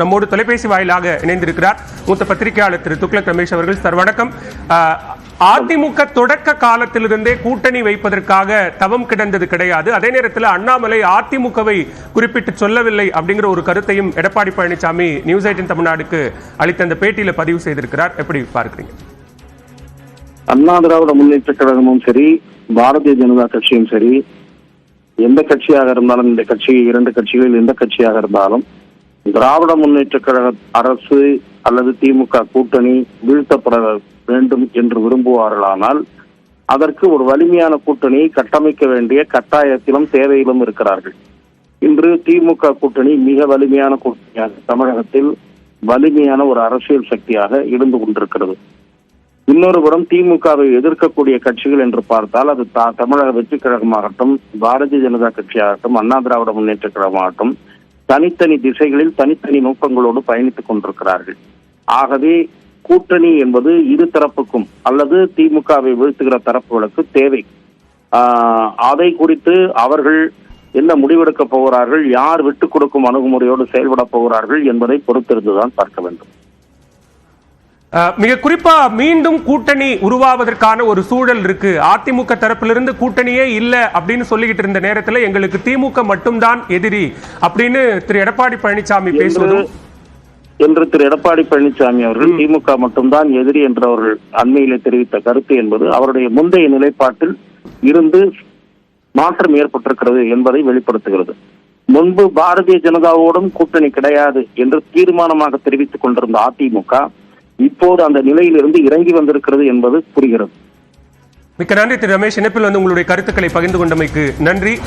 நம்மோடு தொலைபேசி வாயிலாக இணைந்திருக்கிறார் மூத்த பத்திரிகையாளர் திரு துக்ளக் ரமேஷ் அவர்கள். சார் வணக்கம். அதிமுக தொடக்க காலத்திலிருந்தே கூட்டணி வைப்பதற்காக தவம் கிடந்தது கிடையாது. அதே நேரத்தில் அண்ணாமலை அதிமுகவை குறிப்பிட்டு சொல்லவில்லை அப்படிங்கிற ஒரு கருத்தையும் எடப்பாடி பழனிசாமி நியூஸ் எயிட்டின் தமிழ்நாடுக்கு அளித்த அந்த பேட்டியில பதிவு செய்திருக்கிறார். எப்படி பார்க்கிறீங்க? அண்ணா திராவிட முன்னேற்ற கழகமும் சரி பாரதிய ஜனதா கட்சியும் சரி எந்த கட்சியாக இருந்தாலும் இந்த கட்சி இரண்டு கட்சிகளில் எந்த கட்சியாக இருந்தாலும் திராவிட முன்னேற்ற கழக அரசு அல்லது திமுக கூட்டணி வீழ்த்தப்பட வேண்டும் என்று விரும்புவார்களானால் அதற்கு ஒரு வலிமையான கூட்டணியை கட்டமைக்க வேண்டிய கட்டாயத்திலும் தேவையிலும் இருக்கிறார்கள். இன்று திமுக கூட்டணி மிக வலிமையான கூட்டணியாக தமிழகத்தில் வலிமையான ஒரு அரசியல் சக்தியாக இருந்து கொண்டிருக்கிறது. இன்னொரு புறம் திமுகவை எதிர்க்கக்கூடிய கட்சிகள் என்று பார்த்தால் அது தமிழக வெற்றி கழகமாகட்டும் பாரதிய ஜனதா கட்சியாகட்டும் அண்ணா திராவிட முன்னேற்ற கழகமாகட்டும் தனித்தனி திசைகளில் தனித்தனி நோக்கங்களோடு பயணித்துக் கொண்டிருக்கிறார்கள். ஆகவே கூட்டணி என்பது இரு தரப்புக்கும் அல்லது திமுகவை வீழ்த்துகிற தரப்புகளுக்கு தேவை. அதை குறித்து அவர்கள் என்ன முடிவெடுக்கப் போகிறார்கள் யார் விட்டுக் கொடுக்கும் அணுகுமுறையோடு செயல்படப் போகிறார்கள் என்பதை பொறுத்திருந்துதான் பார்க்க வேண்டும். மிக குறிப்பா மீண்டும் கூட்டணி உருவாவதற்கான ஒரு சூழல் இருக்கு. அதிமுக தரப்பிலிருந்து கூட்டணியே இல்ல அப்படின்னு சொல்லிக்கிட்டு இருந்த நேரத்துல எங்களுக்கு திமுக மட்டும்தான் எதிரி அப்படின்னு திரு எடப்பாடி பழனிசாமி பேசுவதும் என்று திரு எடப்பாடி பழனிசாமி அவர்கள் திமுக மட்டும்தான் எதிரி என்று அவர்கள் அண்மையிலே தெரிவித்த கருத்து என்பது அவருடைய முந்தைய நிலைப்பாட்டில் இருந்து மாற்றம் ஏற்பட்டிருக்கிறது என்பதை வெளிப்படுத்துகிறது. முன்பு பாரதிய ஜனதாவோடும் கூட்டணி கிடையாது என்று தீர்மானமாக தெரிவித்துக் கொண்டிருந்த அதிமுக இப்போது அந்த நிலையிலிருந்து இறங்கி வந்திருக்கிறது என்பது புரிகிறது. மிக்க நன்றி திரு ரமேஷ். இணைப்பில் வந்து உங்களுடைய கருத்துக்களை பகிர்ந்து கொண்டமைக்கு நன்றி.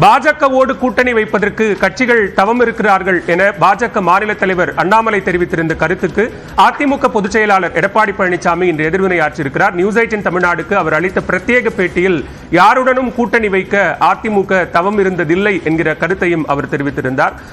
பாஜகவோடு கூட்டணி வைப்பதற்கு கட்சிகள் தவம் இருக்கிறார்கள் என பாஜக மாநில தலைவர் அண்ணாமலை தெரிவித்திருந்த கருத்துக்கு அதிமுக பொதுச் செயலாளர் எடப்பாடி பழனிசாமி இன்று எதிர்வினை ஆற்றியிருக்கிறார். நியூஸ் எயிட்டின் தமிழ்நாடுக்கு அவர் அளித்த பிரத்யேக பேட்டியில் யாருடனும் கூட்டணி வைக்க அதிமுக தவம் இருந்ததில்லை என்கிற கருத்தையும் அவர் தெரிவித்திருந்தார்.